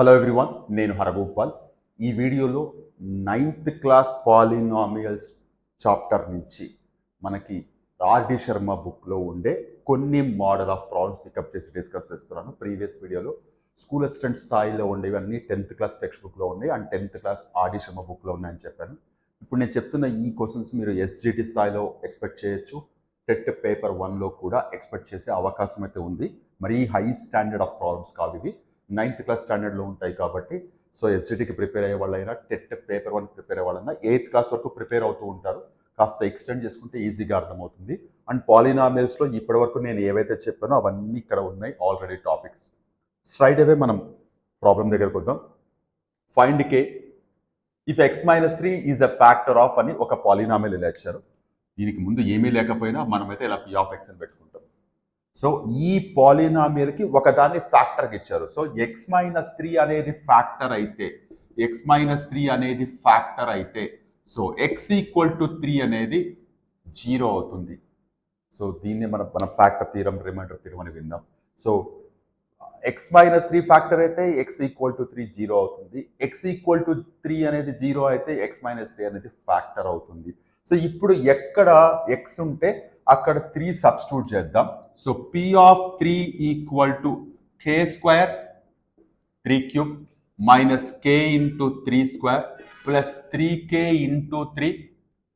Hello everyone నేను హరగోపాల్. ఈ వీడియోలో నైన్త్ క్లాస్ పాలినామియల్స్ చాప్టర్ నుంచి మనకి ఆర్డి శర్మ బుక్లో ఉండే కొన్ని మోడల్ ఆఫ్ ప్రాబ్లమ్స్ పికప్ చేసి డిస్కస్ చేస్తున్నాను. ప్రీవియస్ వీడియోలో స్కూల్ అసిస్టెంట్ స్థాయిలో ఉండేవన్నీ టెన్త్ క్లాస్ టెక్స్ట్ బుక్లో ఉన్నాయి and tenth class RD Sharma బుక్లో ఉన్నాయని చెప్పాను. ఇప్పుడు నేను చెప్తున్న ఈ క్వశ్చన్స్ మీరు ఎస్జిటి స్థాయిలో ఎక్స్పెక్ట్ చేయొచ్చు. టెట్ పేపర్ వన్లో కూడా ఎక్స్పెక్ట్ చేసే అవకాశం అయితే ఉంది. మరి హై స్టాండర్డ్ ఆఫ్ ప్రాబ్లమ్స్ కావు ఇవి. నైన్త్ క్లాస్ స్టాండర్డ్లో ఉంటాయి కాబట్టి సో ఎస్జిటికి ప్రిపేర్ అయ్యే వాళ్ళైనా టెట్ పేపర్ వన్ ప్రిపేర్ అయ్యే వాళ్ళైనా ఎయిత్ క్లాస్ వరకు ప్రిపేర్ అవుతూ ఉంటారు. కాస్త ఎక్స్టెండ్ చేసుకుంటే ఈజీగా అర్థమవుతుంది. అండ్ పాలినామిల్స్లో ఇప్పటివరకు నేను ఏవైతే చెప్పానో అవన్నీ ఇక్కడ ఉన్నాయి ఆల్రెడీ టాపిక్స్. స్ట్రైట్ అవే మనం ప్రాబ్లం దగ్గరకు వద్దాం. Find K. If X minus three is a factor of అని ఒక పాలినామిల్ ఇలా ఇచ్చారు. దీనికి ముందు ఏమీ లేకపోయినా మనమైతే ఇలా పి ఆఫ్ ఎక్స్ అని పెట్టుకుంటాం. సో ఈ పాలినామియల్కి ఒకదాన్ని ఫ్యాక్టర్కి ఇచ్చారు. సో ఎక్స్ మైనస్ త్రీ అనేది ఫ్యాక్టర్ అయితే ఎక్స్ మైనస్ త్రీ అనేది ఫ్యాక్టర్ అయితే so X equal to three అనేది జీరో అవుతుంది. సో దీన్ని మనం మన ఫ్యాక్టర్ తీరం రిమైండర్ తీరం అని విందాం. So X minus three factor అయితే X equal to three zero అవుతుంది. ఎక్స్ ఈక్వల్ టు త్రీ అనేది జీరో అయితే ఎక్స్ మైనస్ త్రీ అనేది ఫ్యాక్టర్ అవుతుంది. సో ఇప్పుడు ఎక్కడ ఎక్స్ ఉంటే అక్కడ త్రీ సబ్స్టిట్యూట్ చేద్దాం. So P of three equal to K square three cube minus K into three square plus three K into three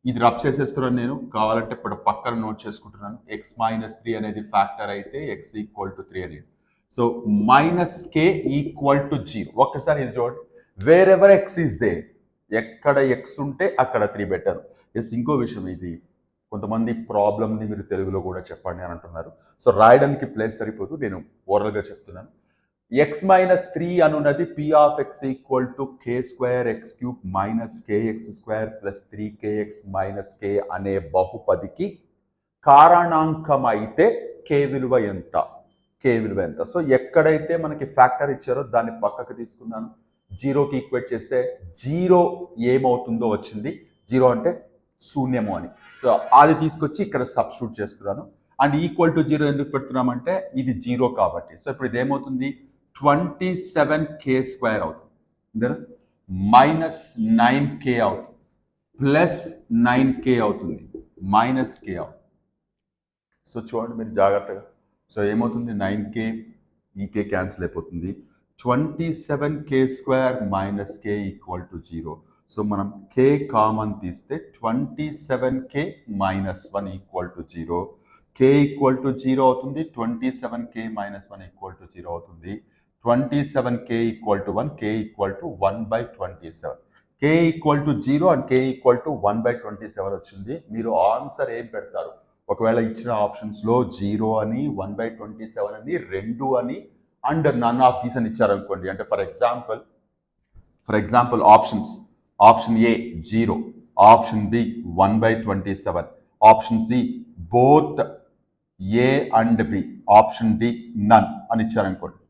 ఇది రబ్ చేసేస్తున్నాను నేను. కావాలంటే ఇప్పుడు పక్కన నోట్ చేసుకుంటున్నాను. ఎక్స్ మైనస్ త్రీ అనేది ఫ్యాక్టర్ అయితే ఎక్స్ ఈక్వల్ టు త్రీ అనేది. So minus K equal to zero ఒక్కసారి ఇది చూడండి. వేరెవర్ ఎక్స్ ఈస్ దే ఎక్కడ ఎక్స్ ఉంటే అక్కడ త్రీ బెటర్ ఎస్ ఇంకో విషయం ఇది. కొంతమంది ప్రాబ్లమ్ని మీరు తెలుగులో కూడా చెప్పండి అని అంటున్నారు. సో రాయడానికి ప్లేస్ సరిపోదు. నేను ఓరల్గా చెప్తున్నాను. X minus three అనున్నది P of X equal to K square X cube minus K X square plus three K X minus K అనే బహుపదికి కారణాంకం అయితే కే విలువ ఎంత? కే విలువ ఎంత? సో ఎక్కడైతే మనకి ఫ్యాక్టర్ ఇచ్చారో దాన్ని పక్కకు తీసుకున్నాను. జీరోకి ఈక్వేట్ చేస్తే జీరో ఏమవుతుందో వచ్చింది. జీరో అంటే శూన్యము అని. సో అది తీసుకొచ్చి ఇక్కడ సబ్స్టిట్యూట్ చేస్తున్నాను. అండ్ ఈక్వల్ టు జీరో ఎందుకు పెడుతున్నామంటే ఇది జీరో కాబట్టి. సో ఇప్పుడు ఇది ఏమవుతుంది? ట్వంటీ సెవెన్ కే స్క్వేర్ అవుతుంది మైనస్ నైన్ కే అవుతుంది. ప్లస్ నైన్ కే అవుతుంది. మైనస్ కే అవుతుంది. సో చూడండి మీరు జాగ్రత్తగా. సో ఏమవుతుంది? నైన్ కే ఈ కే క్యాన్సిల్ అయిపోతుంది. Twenty seven k square minus k equal to zero so మనం కే కామన్ తీస్తే twenty seven k minus one equal to zero k equal to zero అవుతుంది twenty seven k minus one equal to zero అవుతుంది. Twenty seven k equal to one k equal to one by twenty seven k equal to zero and k equal to one by twenty seven వచ్చింది. మీరు answer ఏం పెడతారు? ఒకవేళ ఇచ్చిన ఆప్షన్స్లో zero అని one by twenty seven అని రెండు అని అండ్ నన్ ఆఫ్ దీస్ అని ఇచ్చారనుకోండి. అంటే for example for example options option A zero option B one by twenty seven option C both A and B option D none అని ఇచ్చారనుకోండి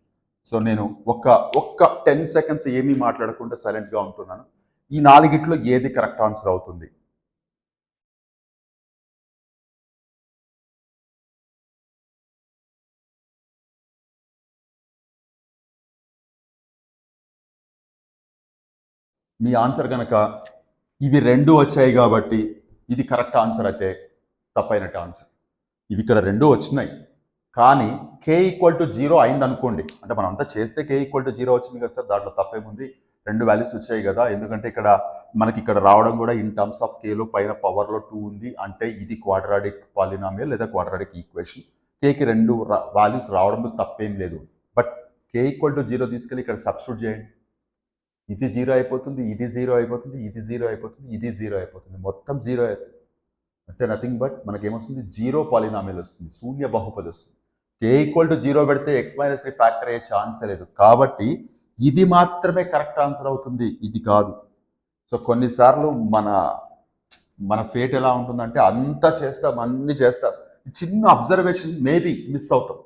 so నేను ఒక్క ఒక్క టెన్ సెకండ్స్ ఏమీ మాట్లాడకుండా సైలెంట్గా ఉంటున్నాను. ఈ నాలుగిట్లో ఏది కరెక్ట్ ఆన్సర్ అవుతుంది? మీ ఆన్సర్ కనుక ఇవి రెండు వచ్చాయి కాబట్టి ఇది కరెక్ట్ ఆన్సర్ అయితే తప్పైనట్టు ఆన్సర్. ఇవి ఇక్కడ రెండు వచ్చినాయి. కానీ కే ఈక్వల్ టు జీరో అయింది అనుకోండి అంటే మనం అంతా చేస్తే కే ఈక్వల్ టు జీరో వచ్చింది కదా సార్ దాంట్లో తప్పేముంది? రెండు వాల్యూస్ వచ్చాయి కదా ఎందుకంటే ఇక్కడ మనకి ఇక్కడ రావడం కూడా ఇన్ టర్మ్స్ ఆఫ్ కేలో పైన పవర్లో టూ ఉంది అంటే ఇది క్వాడ్రాటిక్ పాలినామియల్ లేదా క్వాడ్రాటిక్ ఈక్వేషన్ కేకి రెండు వాల్యూస్ రావడంలో తప్పేం లేదు. But k equal to zero తీసుకెళ్ళి ఇక్కడ సబ్స్టిట్యూట్ చేయండి. ఇది జీరో అయిపోతుంది ఇది జీరో అయిపోతుంది ఇది జీరో అయిపోతుంది ఇది జీరో అయిపోతుంది. మొత్తం జీరో అవుతుంది అంటే నథింగ్ బట్ మనకేమొస్తుంది? జీరో పాలినామిల్ వస్తుంది శూన్య బహుపది వస్తుంది. కే ఈక్వల్ టు జీరో పెడితే ఎక్స్ మైనస్ త్రీ ఫ్యాక్టర్ అయ్యే ఛాన్స్ లేదు. కాబట్టి ఇది మాత్రమే కరెక్ట్ ఆన్సర్ అవుతుంది. ఇది కాదు. సో కొన్నిసార్లు మన మన ఫేట్ ఎలా ఉంటుందంటే అంతా చేస్తాం అన్ని చేస్తాం. చిన్న అబ్జర్వేషన్ మేబీ మిస్ అవుతాం.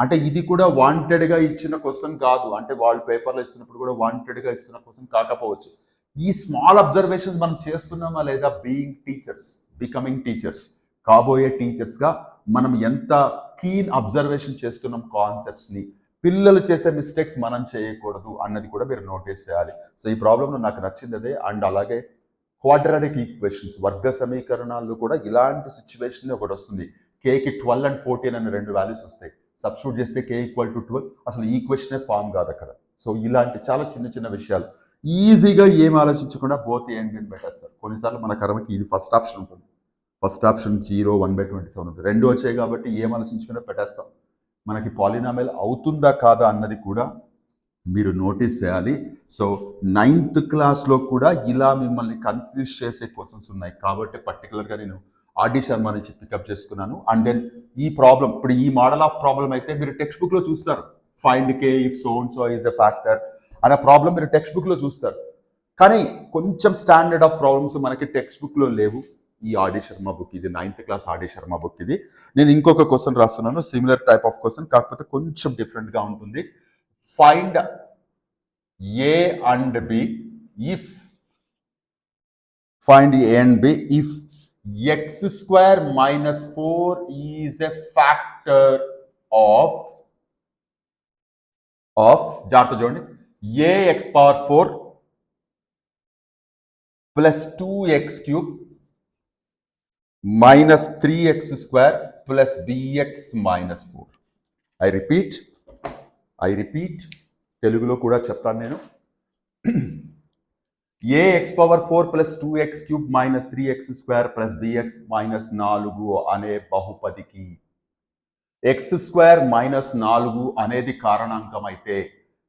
అంటే ఇది కూడా వాంటెడ్గా ఇచ్చిన క్వశ్చన్ కాదు. అంటే వాళ్ళు పేపర్లో ఇస్తున్నప్పుడు కూడా వాంటెడ్గా ఇస్తున్న క్వశ్చన్ కాకపోవచ్చు. ఈ స్మాల్ అబ్జర్వేషన్స్ మనం చేస్తున్నామా లేదా బీయింగ్ టీచర్స్ బికమింగ్ టీచర్స్ కాబోయే టీచర్స్గా మనం ఎంత కీన్ అబ్జర్వేషన్ చేస్తున్నాం కాన్సెప్ట్స్ని పిల్లలు చేసే మిస్టేక్స్ మనం చేయకూడదు అన్నది కూడా మీరు నోటీస్ చేయాలి. సో ఈ ప్రాబ్లంలో నాకు నచ్చింది అదే. అండ్ అలాగే క్వాడ్రాటిక్ ఈక్వేషన్స్ వర్గ సమీకరణాల్లో కూడా ఇలాంటి సిచ్యువేషన్ ఒకటి వస్తుంది. కేకి ట్వెల్వ్ అండ్ ఫోర్టీన్ అనే రెండు వాల్యూస్ వస్తాయి. సబ్స్టిట్యూట్ చేస్తే కే ఈక్వల్ టు ట్వెల్వ్ అసలు ఈక్వేషనే ఫామ్ కాదు అక్కడ. సో ఇలాంటి చాలా చిన్న చిన్న విషయాలు. ఈజీగా ఏం ఆలోచించకుండా బోత్ ఏంటి అని పెట్టేస్తారు. కొన్నిసార్లు మన కర్మకి ఇది ఫస్ట్ ఆప్షన్ ఉంటుంది. First option zero one by twenty seven ఉంటుంది. రెండు వచ్చాయి కాబట్టి ఏం ఆలోచించకుండా పెట్టేస్తాం. మనకి పాలినామెల్ అవుతుందా కాదా అన్నది కూడా మీరు నోటీస్ చేయాలి. సో నైన్త్ క్లాస్లో కూడా ఇలా మిమ్మల్ని కన్ఫ్యూజ్ చేసే క్వశ్చన్స్ ఉన్నాయి. కాబట్టి పర్టికులర్గా నేను ఆర్డి శర్మ నుంచి పికప్ చేసుకున్నాను. అండ్ దెన్ ఈ ప్రాబ్లం ఇప్పుడు ఈ మోడల్ ఆఫ్ ప్రాబ్లం అయితే మీరు టెక్స్ట్ బుక్లో చూస్తారు. ఫైండ్ కే ఇఫ్ సోన్ సో ఈజ్ ఎ ఫ్యాక్టర్ అనే ప్రాబ్లం మీరు టెక్స్ట్ బుక్లో చూస్తారు. కానీ కొంచెం స్టాండర్డ్ ఆఫ్ ప్రాబ్లమ్స్ మనకి టెక్స్ట్ బుక్లో లేవు. ఈ ఆడి శర్మ బుక్ ఇది ninth class R D Sharma book ఇది. నేను ఇంకొక క్వశ్చన్ రాస్తున్నాను సిమిలర్ టైప్ ఆఫ్ క్వశ్చన్ కాకపోతే కొంచెం డిఫరెంట్గా ఉంటుంది. Find a and b if find a and b if x square minus four is a factor of of జాగ్రత్త చూడండి. A x power four plus two x cube minus three x square plus b x minus four I repeat I repeat తెలుగులో కూడా చెప్తాను నేను. A x power four plus two x cube minus three x square plus b x minus నాలుగు అనే బహుపదికి x square minus నాలుగు అనేది కారణాంకం అయితే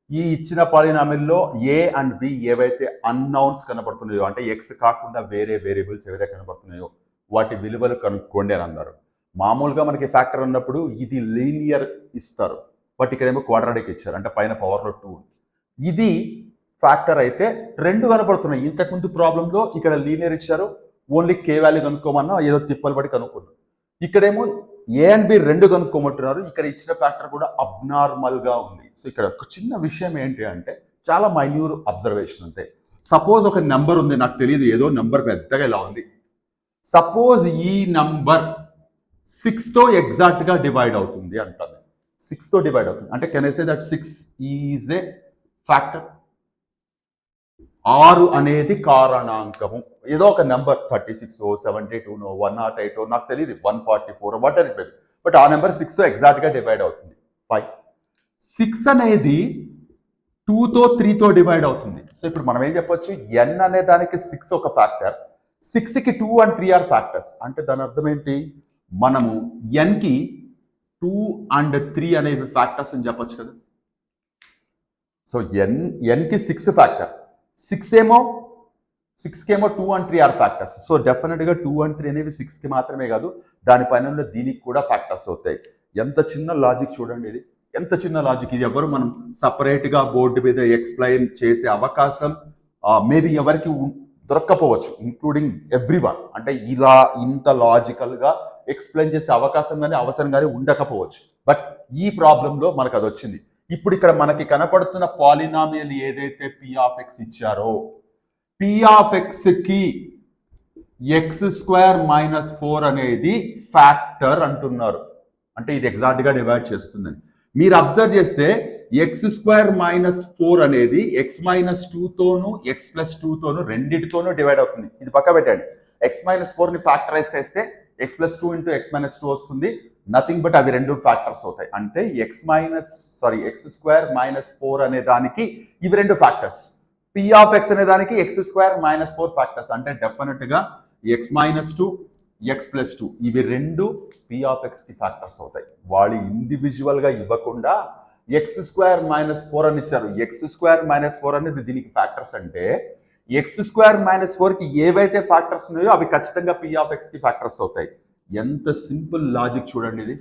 ఈ ఇచ్చిన పాలినామిల్లో ఏ అండ్ బి ఏవైతే అన్నౌన్స్ కనబడుతున్నాయో అంటే ఎక్స్ కాకుండా వేరే వేరియబుల్స్ ఏవైతే కనబడుతున్నాయో వాటి విలువలు కనుక్కోండి అని అన్నారు. మామూలుగా మనకి ఫ్యాక్టర్ ఉన్నప్పుడు ఇది లీనియర్ ఇస్తారు. బట్ ఇక్కడేమో క్వాడ్రాటిక్ ఇచ్చారు. అంటే పైన పవర్లో టూ ఇది ఫ్యాక్టర్ అయితే రెండు కనపడుతున్నాయి. ఇంతకుముందు ప్రాబ్లంలో ఇక్కడ లీనియర్ ఇచ్చారు. ఓన్లీ కే వాల్యూ కనుక్కోమన్నా ఏదో తిప్పలు పడి కనుక్కున్నాం ఇక్కడేమో ఏ అండ్ బి రెండు కనుక్కోమంటున్నారు. ఇక్కడ ఇచ్చిన ఫ్యాక్టర్ కూడా అబ్నార్మల్గా ఉంది. సో ఇక్కడ ఒక చిన్న విషయం ఏంటి అంటే చాలా మైన్యూర్ అబ్జర్వేషన్ అంతే. సపోజ్ ఒక నెంబర్ ఉంది. నాకు తెలియదు ఏదో నెంబర్ పెద్దగా ఇలా ఉంది. సపోజ్ ఈ నంబర్ సిక్స్తో ఎగ్జాక్ట్గా డివైడ్ అవుతుంది అంటాను సిక్స్తో డివైడ్ అవుతుంది. అంటే can I say that six is a factor? ఆరు అనేది కారణాంకము. ఏదో ఒక number thirty six seventy two no one not eight నాకు తెలియదు వన్ ఫార్టీ ఫోర్ వాట్ అని బట్ ఆ నెంబర్ సిక్స్తో ఎగ్జాక్ట్గా డివైడ్ అవుతుంది. ఫైవ్ సిక్స్ అనేది టూతో త్రీతో డివైడ్ అవుతుంది. సో ఇప్పుడు మనం ఏం చెప్పొచ్చు? ఎన్ అనే దానికి సిక్స్ ఒక ఫ్యాక్టర్ సిక్స్కి two and three are factors అంటే దాని అర్థం ఏంటి? మనము ఎన్కి టూ అండ్ త్రీ అనేవి ఫ్యాక్టర్స్ అని చెప్పొచ్చు కదా. సో ఎన్ ఎన్కి సిక్స్ ఫ్యాక్టర్ సిక్స్ ఏమో? సిక్స్కి ఏమో two and three are factors so డెఫినెట్గా టూ అండ్ త్రీ అనేవి సిక్స్కి మాత్రమే కాదు దానిపైన ఉన్న దీనికి కూడా ఫ్యాక్టర్స్ అవుతాయి. ఎంత చిన్న లాజిక్ చూడండి ఇది. ఎంత చిన్న లాజిక్ ఇది ఎవరు మనం సపరేట్గా బోర్డు మీద ఎక్స్ప్లెయిన్ చేసే అవకాశం మేబీ ఎవరికి ఉం- దొరక్కపోవచ్చు ఇంక్లూడింగ్ ఎవ్రీ వన్ అంటే ఇలా ఇంత లాజికల్గా ఎక్స్ప్లెయిన్ చేసే అవకాశం కానీ అవసరం కానీ ఉండకపోవచ్చు. బట్ ఈ ప్రాబ్లంలో మనకు అది వచ్చింది. ఇప్పుడు ఇక్కడ మనకి కనపడుతున్న పాలినామియల్ ఏదైతే పి ఆఫ్ ఎక్స్ ఇచ్చారో పి ఆఫ్ ఎక్స్కి ఎక్స్ స్క్వేర్ మైనస్ ఫోర్ అనేది ఫ్యాక్టర్ అంటున్నారు. అంటే ఇది ఎగ్జాక్ట్గా డివైడ్ చేస్తుందని. మీరు అబ్జర్వ్ చేస్తే ఎక్స్ స్క్వేర్ మైనస్ ఫోర్ అనేది ఎక్స్ మైనస్ టూతోను ఎక్స్ ప్లస్ టూతోను రెండింటితోనూ డివైడ్ అవుతుంది. ఇది పక్క పెట్టండి. ఎక్స్ మైనస్ ఫోర్ని ఫ్యాక్టరైజ్ చేస్తే x plus two into x minus two వస్తుంది. నథింగ్ బట్ అవి రెండు ఫ్యాక్టర్స్ అవుతాయి. అంటే x minus sorry x square minus four అనే దానికి ఇవి రెండు ఫ్యాక్టర్స్ పి ఆఫ్ ఎక్స్ అనే దానికి x square minus four factors అంటే డెఫినెట్గా x minus two x plus two ఇవి రెండు పి ఆఫ్ ఎక్స్కి ఫ్యాక్టర్స్ అవుతాయి. వాళ్ళు ఇండివిజువల్గా ఇవ్వకుండా ఎక్స్ స్క్వేర్ మైనస్ ఫోర్ అని ఇచ్చారు. ఎక్స్ స్క్వేర్ మైనస్ ఫోర్ అనేది దీనికి ఫ్యాక్టర్స్ అంటే ఎక్స్ స్క్వేర్ మైనస్ ఫోర్కి ఏవైతే ఫ్యాక్టర్స్ ఉన్నాయో అవి ఖచ్చితంగా పి ఆఫ్ ఎక్స్కి ఫ్యాక్టర్స్ అవుతాయి. ఎంత సింపుల్ లాజిక్ చూడండి ఇది.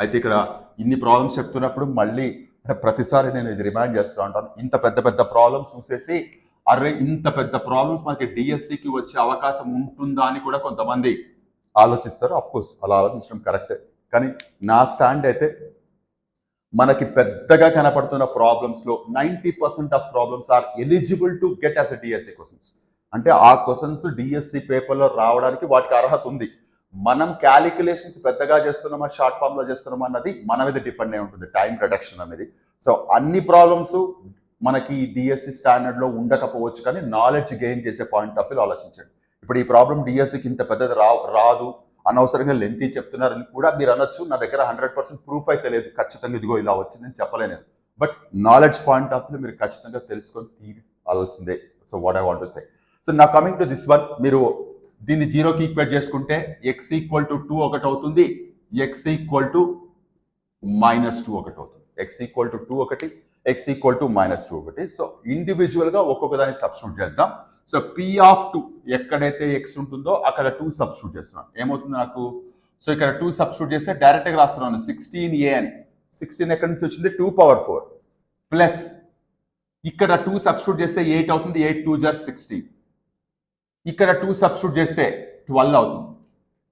అయితే ఇక్కడ ఇన్ని ప్రాబ్లమ్స్ చెప్తున్నప్పుడు మళ్ళీ ప్రతిసారి నేను ఇది రిమైండ్ చేస్తూ ఉంటాను. ఇంత పెద్ద పెద్ద ప్రాబ్లమ్స్ చూసేసి అరే ఇంత పెద్ద ప్రాబ్లమ్స్ మనకి డిఎస్సికి వచ్చే అవకాశం ఉంటుందా అని కూడా కొంతమంది ఆలోచిస్తారు. అఫ్ కోర్స్ అలా ఆలోచించడం కరెక్టే. కానీ నా స్టాండ్ అయితే మనకి పెద్దగా కనపడుతున్న ప్రాబ్లమ్స్లో ninety percent of problems are eligible to get as a DSC questions. అంటే ఆ క్వశ్చన్స్ డిఎస్సి పేపర్లో రావడానికి వాటికి అర్హత ఉంది. మనం క్యాలిక్యులేషన్స్ పెద్దగా చేస్తున్నామా షార్ట్ ఫామ్లో చేస్తున్నామా అన్నది మన మీద డిపెండ్ అయి ఉంటుంది టైం రిడక్షన్ అనేది. సో అన్ని ప్రాబ్లమ్స్ మనకి డిఎస్సి స్టాండర్డ్లో ఉండకపోవచ్చు కానీ నాలెడ్జ్ గెయిన్ చేసే పాయింట్ ఆఫ్ వ్యూ ఆలోచించండి. ఇప్పుడు ఈ ప్రాబ్లం డిఎస్సికి ఇంత పెద్దది రా రాదు అనవసరంగా లెంతీ చెప్తున్నారని కూడా మీరు అనొచ్చు. నా దగ్గర హండ్రెడ్ పర్సెంట్ ప్రూఫ్ అయితే లేదు ఖచ్చితంగా ఇదిగో ఇలా వచ్చిందని చెప్పలేను but knowledge point of view మీరు ఖచ్చితంగా తెలుసుకొని తీరాల్సిందే. So what I want to say so నా కమింగ్ టు దిస్ వన్ మీరు దీన్ని జీరోకి ఈక్వేట్ చేసుకుంటే ఎక్స్ ఈక్వల్ టు టూ ఒకటి అవుతుంది x equal to minus two ఒకటి అవుతుంది. ఎక్స్ ఈక్వల్ టు టూ ఒకటి x equal to minus two ఒకటి. సో ఇండివిజువల్గా ఒక్కొక్క దాన్ని సబ్స్టిట్యూట్ చేద్దాం. సో పి ఆఫ్ టూ ఎక్కడైతే ఎక్స్ ఉంటుందో అక్కడ టూ సబ్స్టిట్యూట్ చేస్తున్నాను ఏమవుతుంది నాకు? సో ఇక్కడ టూ సబ్స్టిట్యూట్ చేస్తే డైరెక్ట్గా రాస్తున్నాను సిక్స్టీన్ ఏ అని. సిక్స్టీన్ ఎక్కడి నుంచి వచ్చింది? టూ పవర్ ఫోర్ ప్లస్ ఇక్కడ టూ సబ్స్టిట్యూట్ చేస్తే ఎయిట్ అవుతుంది ఎయిట్ టూ జార్ సిక్స్టీన్ ఇక్కడ టూ సబ్స్టిట్యూట్ చేస్తే ట్వెల్వ్ అవుతుంది.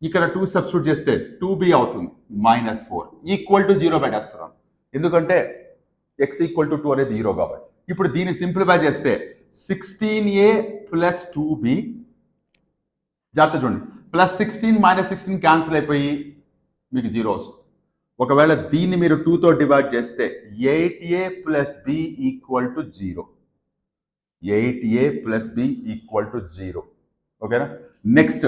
ఇక్కడ టూ సబ్స్టిట్యూట్ చేస్తే టూ బి అవుతుంది minus four equal to zero పెట్టేస్తున్నాను ఎందుకంటే ఎక్స్ ఈక్వల్ టు టూ అనేది జీరో కాబట్టి. ఇప్పుడు దీన్ని సింప్లిఫై చేస్తే sixteen a plus two b జాగ్రత్త చూడండి. Plus sixteen minus sixteen cancel అయిపోయి మీకు జీరో వస్తుంది. ఒకవేళ దీన్ని మీరు టూతో డివైడ్ చేస్తే eight a plus b equal to zero eight a plus b equal to zero ఓకేనా? Next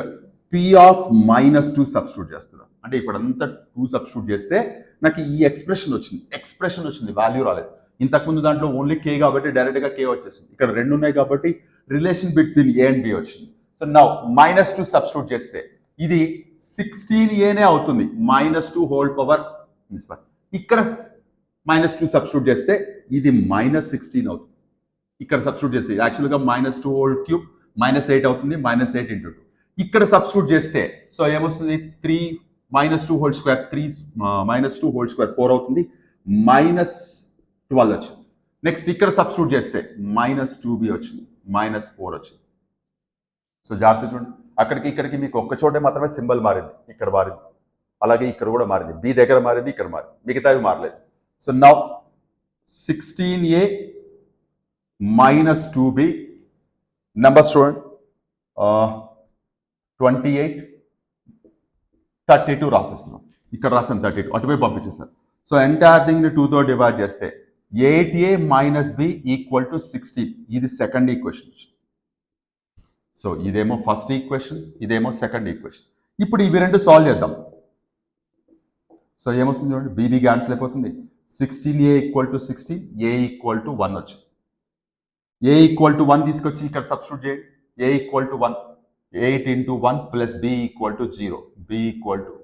p of minus two substitute చేస్తున్నాం. అంటే ఇప్పుడంతా టూ సబ్స్టిట్యూట్ చేస్తే నాకు ఈ ఎక్స్ప్రెషన్ వచ్చింది. ఎక్స్ప్రెషన్ వచ్చింది. వాల్యూ రాలేదు. ఇంతకుముందు దాంట్లో ఓన్లీ కే కాబట్టి డైరెక్ట్గా కే వచ్చేసింది. ఇక్కడ రెండు ఉన్నాయి కాబట్టి relation between a and b వచ్చింది. So now minus two substitute చేస్తే ఇది సిక్స్టీన్ ఏనే అవుతుంది. మైనస్ టూ హోల్ పవర్ ఇక్కడ మైనస్ టూ సబ్స్టిట్యూట్ చేస్తే ఇది మైనస్ సిక్స్టీన్ అవుతుంది. ఇక్కడ సబ్స్టిట్యూట్ చేస్తే యాక్చువల్గా minus two whole cube minus eight అవుతుంది మైనస్ ఎయిట్ ఇంటూ టూ ఇక్కడ సబ్స్టిట్యూట్ చేస్తే సో ఏమొస్తుంది? Three minus two whole square three minus two whole square four అవుతుంది. మైనస్ ట్వెల్వ్ వచ్చింది. నెక్స్ట్ ఇక్కడ సబ్స్టిట్యూట్ చేస్తే మైనస్ టూ బి వచ్చింది మైనస్ ఫోర్ వచ్చింది. సో జాగ్రత్త చూడండి. అక్కడికి ఇక్కడికి మీకు ఒక్క చోటే మాత్రమే సింబల్ మారింది. ఇక్కడ మారింది. అలాగే ఇక్కడ కూడా మారింది. బి దగ్గర మారింది ఇక్కడ మారింది. మిగతావి మారలేదు. So now sixteen a minus two b number చూడండి ట్వంటీ ఎయిట్ థర్టీ టూ రాసేస్తున్నాం ఇక్కడ రాసాను థర్టీ టూ అటువైపు పంపించేసాను సో ఎంటైర్ థింగ్ని టూతో డివైడ్ చేస్తే eight a minus b equal to sixteen ఇది సెకండ్ ఈక్వేషన్ సో ఇదేమో ఫస్ట్ ఈక్వేషన్ ఇదేమో సెకండ్ ఈక్వేషన్ ఇప్పుడు ఇవి రెండు సాల్వ్ చేద్దాం. సో ఏమొస్తుంది చూడండి? బీబీ క్యాన్సిల్ అయిపోతుంది. Sixteen a equal to sixteen a equal to one వచ్చింది ఏ ఈక్వల్ టు వన్ తీసుకొచ్చి ఇక్కడ సబ్స్టిట్యూట్ చేయండి. A equal to one eight into one plus b equal to zero b equal to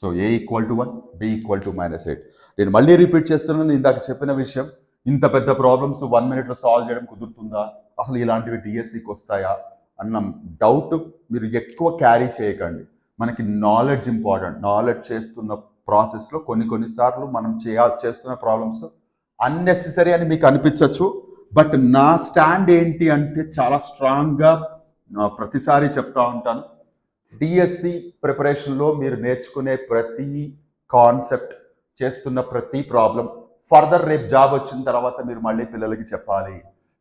so a equal to one b equal to minus eight నేను మళ్ళీ repeat చేస్తున్నాను ఇందాక చెప్పిన విషయం. ఇంత పెద్ద ప్రాబ్లమ్స్ వన్ మినిట్లో సాల్వ్ చేయడం కుదురుతుందా? అసలు ఇలాంటివి డిఎస్సికి వస్తాయా? అన్న డౌట్ మీరు ఎక్కువ క్యారీ చేయకండి. మనకి నాలెడ్జ్ ఇంపార్టెంట్ నాలెడ్జ్ చేస్తున్న ప్రాసెస్లో కొన్ని కొన్నిసార్లు మనం చేయాల్ చేస్తున్న ప్రాబ్లమ్స్ అన్నెసెసరీ అని మీకు అనిపించవచ్చు బట్ నా స్టాండ్ ఏంటి అంటే చాలా స్ట్రాంగ్గా ప్రతిసారి చెప్తా ఉంటాను. డిఎస్సి ప్రిపరేషన్లో మీరు నేర్చుకునే ప్రతి కాన్సెప్ట్ చేస్తున్న ప్రతి ప్రాబ్లం ఫర్దర్ రేపు జాబ్ వచ్చిన తర్వాత మీరు మళ్ళీ పిల్లలకి చెప్పాలి.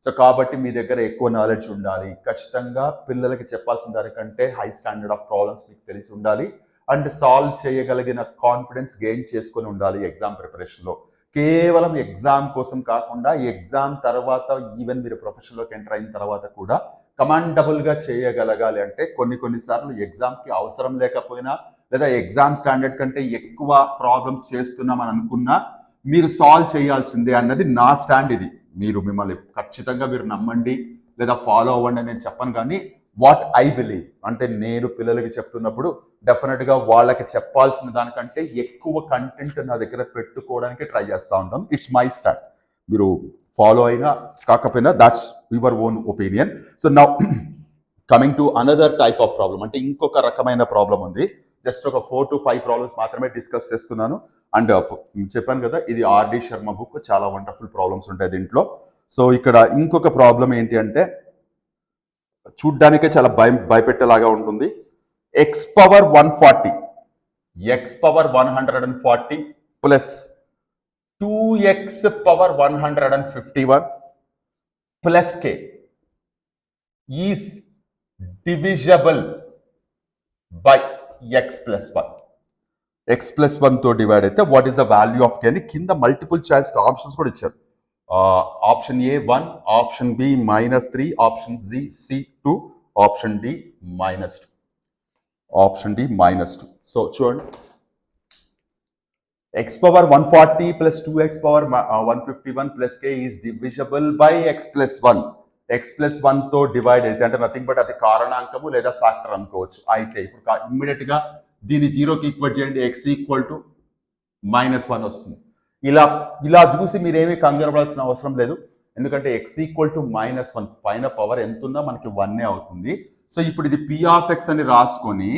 సో కాబట్టి మీ దగ్గర ఎక్కువ నాలెడ్జ్ ఉండాలి. ఖచ్చితంగా పిల్లలకి చెప్పాల్సిన దానికంటే హై స్టాండర్డ్ ఆఫ్ ప్రాబ్లమ్స్ మీకు తెలిసి ఉండాలి. అండ్ సాల్వ్ చేయగలిగిన కాన్ఫిడెన్స్ గెయిన్ చేసుకొని ఉండాలి ఎగ్జామ్ ప్రిపరేషన్లో. కేవలం ఎగ్జామ్ కోసం కాకుండా ఎగ్జామ్ తర్వాత ఈవెన్ మీరు ప్రొఫెషన్లోకి ఎంటర్ అయిన తర్వాత కూడా కమాండబుల్గా చేయగలగాలి అంటే కొన్ని కొన్నిసార్లు ఎగ్జామ్కి అవసరం లేకపోయినా లేదా ఎగ్జామ్ స్టాండర్డ్ కంటే ఎక్కువ ప్రాబ్లమ్స్ చేస్తున్నామని అనుకున్నా మీరు సాల్వ్ చేయాల్సిందే అన్నది నా స్టాండ్ ఇది. మీరు మిమ్మల్ని ఖచ్చితంగా మీరు నమ్మండి లేదా ఫాలో అవ్వండి నేను చెప్పను కానీ వాట్ ఐ బిలీవ్? అంటే నేను పిల్లలకి చెప్తున్నప్పుడు డెఫినెట్గా వాళ్ళకి చెప్పాల్సిన దానికంటే ఎక్కువ కంటెంట్ నా దగ్గర పెట్టుకోవడానికి ట్రై చేస్తూ ఉంటాం. ఇట్స్ మై స్టార్ట్ మీరు ఫాలో అయినా కాకపోయినా that's your own opinion so నా coming to another type of problem అంటే ఇంకొక రకమైన ప్రాబ్లం ఉంది. జస్ట్ ఒక ఫోర్ టు ఫైవ్ ప్రాబ్లమ్స్ మాత్రమే డిస్కస్ చేస్తున్నాను. అండ్ uh, చెప్పాను కదా ఇది ఆర్డి శర్మ బుక్ చాలా వండర్ఫుల్ ప్రాబ్లమ్స్ ఉంటాయి దీంట్లో. సో ఇక్కడ ఇంకొక ప్రాబ్లం ఏంటి అంటే చూడ్డానికే చాలా భయం భయపెట్టేలాగా ఉంటుంది. X power one forty x power one hundred and forty plus two x power one hundred and fifty one plus k is divisible by x plus one x plus వన్తో divide అయితే what is the value of k అని కింద multiple choice options కూడా ఇచ్చారు. Option A one option B minus three option G C two option D minus two. Option D minus two. So చూడండి. X power one forty plus two x power one fifty one plus k is divisible by x plus one x ప్లస్తో divide అయితే అంటే nothing but అది కారణాంకము లేదా factor అనుకోవచ్చు. అయితే ఇప్పుడు ఇమ్మీడియట్గా దీన్ని జీరోకి ఈక్వల్ చేయండి. X equal to minus one వస్తుంది. ఇలా ఇలా చూసి మీరేమీ కంగారు పడాల్సిన అవసరం లేదు. ఎందుకంటే x equal to minus one పైన పవర్ ఎంత ఉందో మనకి వన్నే అవుతుంది. సో ఇప్పుడు ఇది పి ఆఫ్ ఎక్స్ అని రాసుకొని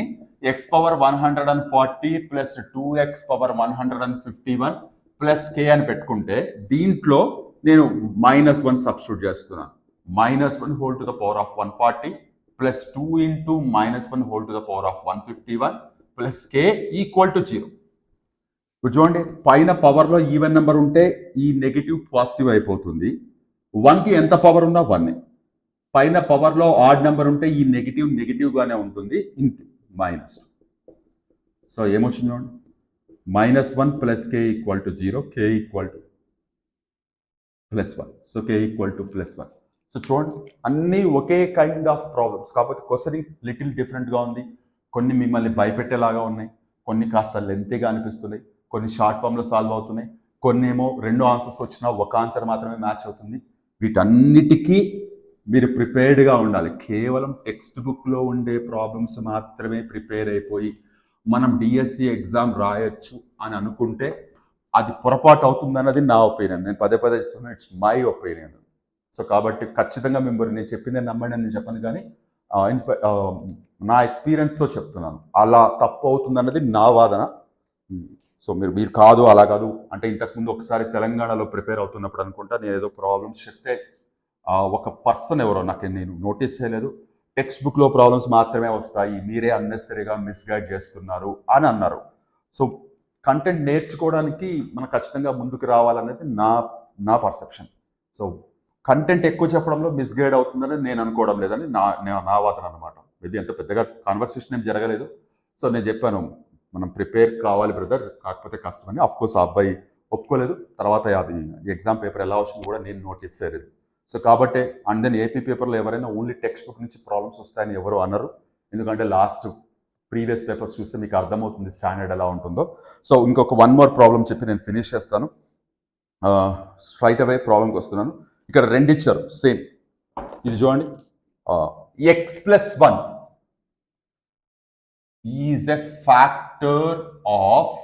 x power one hundred and forty plus two x power one hundred and fifty one plus k అని పెట్టుకుంటే దీంట్లో నేను మైనస్ వన్ సబ్స్టిట్యూట్ చేస్తున్నాను. Minus one whole to the power of one forty plus two into minus one whole to the power of one fifty one plus k equal to zero ఇప్పుడు చూడండి పైన పవర్లో even number ఉంటే ఈ negative positive అయిపోతుంది. వన్కి ఎంత power ఉన్నా వన్ పైన పవర్లో ఆడ్ నెంబర్ ఉంటే ఈ నెగిటివ్ నెగిటివ్గానే ఉంటుంది. ఇంటి మైనస్ సో ఏమొచ్చింది చూడండి? Minus one plus k equal to zero k equal to plus one so k equal to plus one so చూడండి అన్నీ ఒకే కైండ్ ఆఫ్ ప్రాబ్లమ్స్ కాకపోతే క్వశ్చన్ లిటిల్ డిఫరెంట్గా ఉంది. కొన్ని మిమ్మల్ని భయపెట్టేలాగా ఉన్నాయి. కొన్ని కాస్త లెంతీగా అనిపిస్తున్నాయి. కొన్ని షార్ట్ ఫామ్లో సాల్వ్ అవుతున్నాయి. కొన్ని ఏమో రెండు ఆన్సర్స్ వచ్చినా ఒక ఆన్సర్ మాత్రమే మ్యాచ్ అవుతుంది. వీటన్నిటికీ మీరు ప్రిపేర్డ్గా ఉండాలి. కేవలం టెక్స్ట్ బుక్లో ఉండే ప్రాబ్లమ్స్ మాత్రమే ప్రిపేర్ అయిపోయి మనం డిఎస్సి ఎగ్జామ్ రాయొచ్చు అని అనుకుంటే అది పొరపాటు అవుతుందన్నది నా ఒపీనియన్ నేను పదే పదే చెప్తున్నా ఇట్స్ మై ఒపీనియన్ సో కాబట్టి ఖచ్చితంగా మిమ్మల్ని నేను చెప్పిందే నమ్మండి అని నేను చెప్పను కానీ నా ఎక్స్పీరియన్స్తో చెప్తున్నాను. అలా తప్పు అవుతుందన్నది నా వాదన. సో మీరు మీరు కాదు అలా కాదు. అంటే ఇంతకుముందు ఒకసారి తెలంగాణలో ప్రిపేర్ అవుతున్నప్పుడు అనుకుంటా నేను ఏదో ప్రాబ్లమ్స్ చెప్తే ఒక పర్సన్ ఎవరో నాకు నేను నోటీస్ చేయలేదు. టెక్స్ట్ బుక్లో ప్రాబ్లమ్స్ మాత్రమే వస్తాయి. మీరే అన్నెసరీగా మిస్గైడ్ చేస్తున్నారు అని అన్నారు. సో కంటెంట్ నేర్చుకోవడానికి మనం ఖచ్చితంగా ముందుకు రావాలనేది నా నా పర్సెప్షన్. సో కంటెంట్ ఎక్కువ చెప్పడంలో మిస్గైడ్ అవుతుందని నేను అనుకోవడం లేదని నా నా- నా వాదన అనమాట ఇది ఎంత పెద్దగా కాన్వర్సేషన్ ఏం జరగలేదు. సో నేను చెప్పాను మనం ప్రిపేర్ కావాలి బ్రదర్. కాకపోతే కష్టమని. అఫ్ కోర్స్ ఆ అబ్బాయి ఒప్పుకోలేదు. తర్వాత అది ఎగ్జామ్ పేపర్ ఎలా వచ్చింది కూడా నేను నోటీస్ చేయలేదు. సో కాబట్టి అండ్ దెన్ ఏపీ పేపర్లో ఎవరైనా ఓన్లీ టెక్స్ట్ బుక్ నుంచి ప్రాబ్లమ్స్ వస్తాయని ఎవరు అనరు. ఎందుకంటే లాస్ట్ ప్రీవియస్ పేపర్స్ చూస్తే మీకు అర్థమవుతుంది స్టాండర్డ్ ఎలా ఉంటుందో. సో ఇంకొక వన్ మోర్ ప్రాబ్లం చెప్పి నేను ఫినిష్ చేస్తాను. స్ట్రైట్ అవే ప్రాబ్లంకి వస్తున్నాను. ఇక్కడ రెండు ఇచ్చారు. సేమ్ ఇది చూడండి. X plus one is a factor of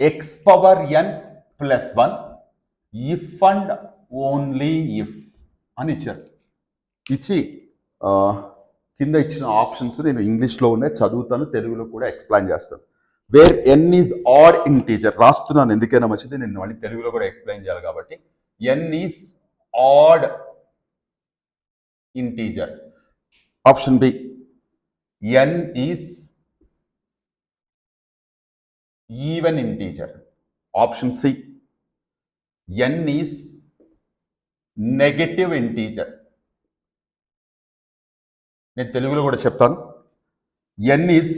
x power n plus one if and only if అని ఇచ్చారు. ఇచ్చి కింద ఇచ్చిన ఆప్షన్స్ నేను ఇంగ్లీష్లో ఉన్నాయి చదువుతాను తెలుగులో కూడా ఎక్స్ప్లెయిన్ చేస్తాను. Where n is odd integer రాస్తున్నాను ఎందుకైనా మంచిది నేను మళ్ళీ తెలుగులో కూడా ఎక్స్ప్లెయిన్ చేయాలి కాబట్టి n is odd integer option B n is even integer option C n is negative integer నేను తెలుగులో కూడా చెప్తాను. N is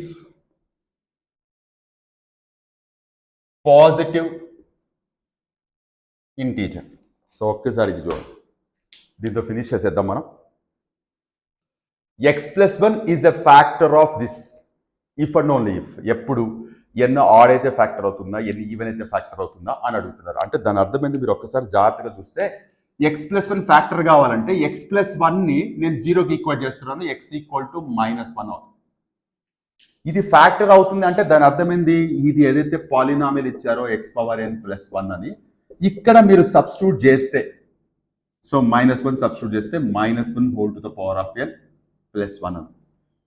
positive integer so ఒక్కసారి ఇది చూడండి. దీంతో ఫినిష్ చేసేద్దాం మనం. X plus one is a factor of this if and only if ఎప్పుడు? ఎన్నో ఆడ్ అయితే ఫ్యాక్టర్ అవుతుందా ఎన్ని ఈవెన్ అయితే ఫ్యాక్టర్ అవుతుందా అని అడుగుతున్నారు. అంటే దాని అర్థం ఏంది? మీరు ఒక్కసారి జాగ్రత్తగా చూస్తే ఎక్స్ ప్లస్ వన్ ఫ్యాక్టర్ కావాలంటే ఎక్స్ ప్లస్ వన్ని నేను జీరోకి ఈక్వల్ చేస్తున్నాను x equal to minus one అవుతుంది. ఇది ఫ్యాక్టర్ అవుతుంది అంటే దాని అర్థం ఏంది? ఇది ఏదైతే పాలినామిల్ ఇచ్చారో x power n plus one అని ఇక్కడ మీరు సబ్స్టిట్యూట్ చేస్తే సో మైనస్ వన్ సబ్స్టిట్యూట్ చేస్తే minus one whole to the power of n plus one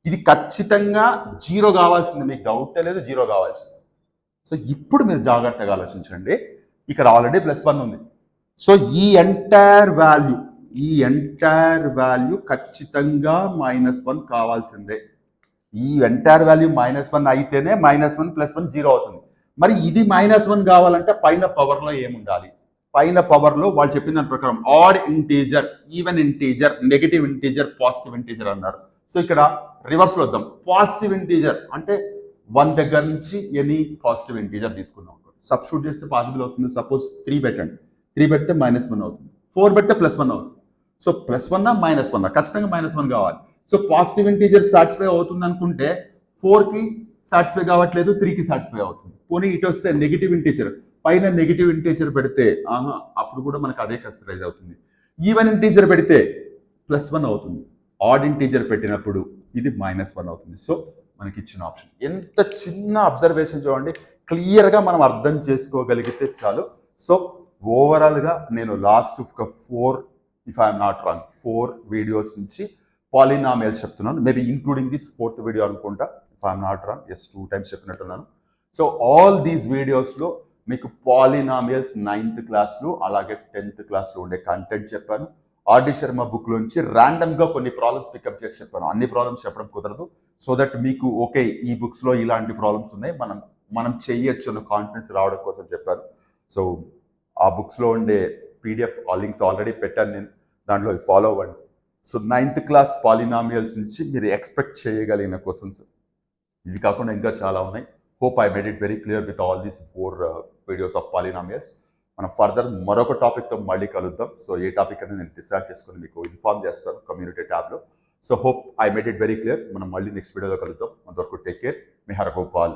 ఇది ఖచ్చితంగా జీరో కావాల్సింది. మీకు డౌట్ లేదు జీరో కావాల్సింది. సో ఇప్పుడు మీరు జాగ్రత్తగా ఆలోచించండి. ఇక్కడ ఆల్రెడీ ప్లస్ వన్ ఉంది. సో ఈ ఎంటైర్ వాల్యూ ఈ ఎంటైర్ వాల్యూ ఖచ్చితంగా మైనస్ వన్ కావాల్సిందే. ఈ ఎంటైర్ వాల్యూ మైనస్ వన్ అయితేనే minus one plus one zero అవుతుంది. మరి ఇది మైనస్ వన్ కావాలంటే పైన పవర్లో ఏముండాలి? పైన పవర్లో వాళ్ళు చెప్పిన దాని ప్రకారం odd integer even integer negative integer positive integer అన్నారు. సో ఇక్కడ రివర్స్లో వద్దాం. పాజిటివ్ ఇంటీజర్ అంటే వన్ దగ్గర నుంచి ఎనీ పాజిటివ్ ఇంటీజర్ తీసుకున్నాం సబ్స్టిట్యూట్ చేస్తే పాసిబుల్ అవుతుంది. సపోజ్ త్రీ పెట్టండి. త్రీ పెడితే మైనస్ వన్ అవుతుంది. ఫోర్ పెడితే ప్లస్ వన్ అవుతుంది. So plus one minus one ఖచ్చితంగా మైనస్ వన్ కావాలి. సో పాజిటివ్ ఇంటీజర్ సాటిస్ఫై అవుతుంది అనుకుంటే ఫోర్కి సాటిస్ఫై కావట్లేదు త్రీకి సాటిస్ఫై అవుతుంది. పోనీ ఇటు వస్తే నెగిటివ్ ఇంటీజర్ పైన నెగిటివ్ ఇంటీజర్ పెడితే ఆహా అప్పుడు కూడా మనకు అదే కస్టరైజ్ అవుతుంది. ఈవెన్ ఇంటీజర్ పెడితే ప్లస్ వన్ అవుతుంది. ఆడ్ ఇంటీజర్ పెట్టినప్పుడు ఇది మైనస్ వన్ అవుతుంది. సో మనకి ఇచ్చిన ఆప్షన్. ఎంత చిన్న అబ్జర్వేషన్ చూడండి. క్లియర్గా మనం అర్థం చేసుకోగలిగితే చాలు. సో ఓవరాల్గా నేను లాస్ట్ ఒక four if I'm not wrong four videos నుంచి పాలినామియల్స్ చెప్తున్నాను. Maybe including this fourth video అనుకుంటా. If I'm not wrong yes two times చెప్పినట్టున్నాను. సో ఆల్ దీస్ వీడియోస్లో మీకు పాలినామియల్స్ నైన్త్ క్లాస్లో అలాగే టెన్త్ క్లాస్లో ఉండే కంటెంట్ చెప్పాను. ఆర్డి శర్మ బుక్ నుంచి random గా కొన్ని ప్రాబ్లమ్స్ పికప్ చేసి చెప్పాను. అన్ని ప్రాబ్లమ్స్ చెప్పడం కుదరదు. సో దట్ మీకు ఓకే ఈ బుక్స్లో ఇలాంటి ప్రాబ్లమ్స్ ఉన్నాయి. మనం మనం చెయ్యొచ్చు అన్న కాన్ఫిడెన్స్ రావడం కోసం చెప్పాను. సో ఆ బుక్స్లో ఉండే పీడిఎఫ్ ఆ లింక్స్ ఆల్రెడీ పెట్టాను నేను. దాంట్లో ఫాలో అవ్వండి. సో నైన్త్ క్లాస్ పాలినామియల్స్ నుంచి మీరు ఎక్స్పెక్ట్ చేయగలిగిన క్వశ్చన్స్ ఇవి కాకుండా ఇంకా చాలా ఉన్నాయి. Hope I made it very clear with all these four videos of polynomials మనం ఫర్దర్ మరొక టాపిక్తో మళ్ళీ కలుద్దాం. సో ఏ టాపిక్ అనేది నేను డిసైడ్ చేసుకొని మీకు ఇన్ఫార్మ్ చేస్తాను కమ్యూనిటీ ట్యాబ్లో so hope I made it very clear మనం మళ్ళీ నెక్స్ట్ వీడియోలో కలుద్దాం. అంతవరకు టేక్ కేర్ మీ హరగోపాల్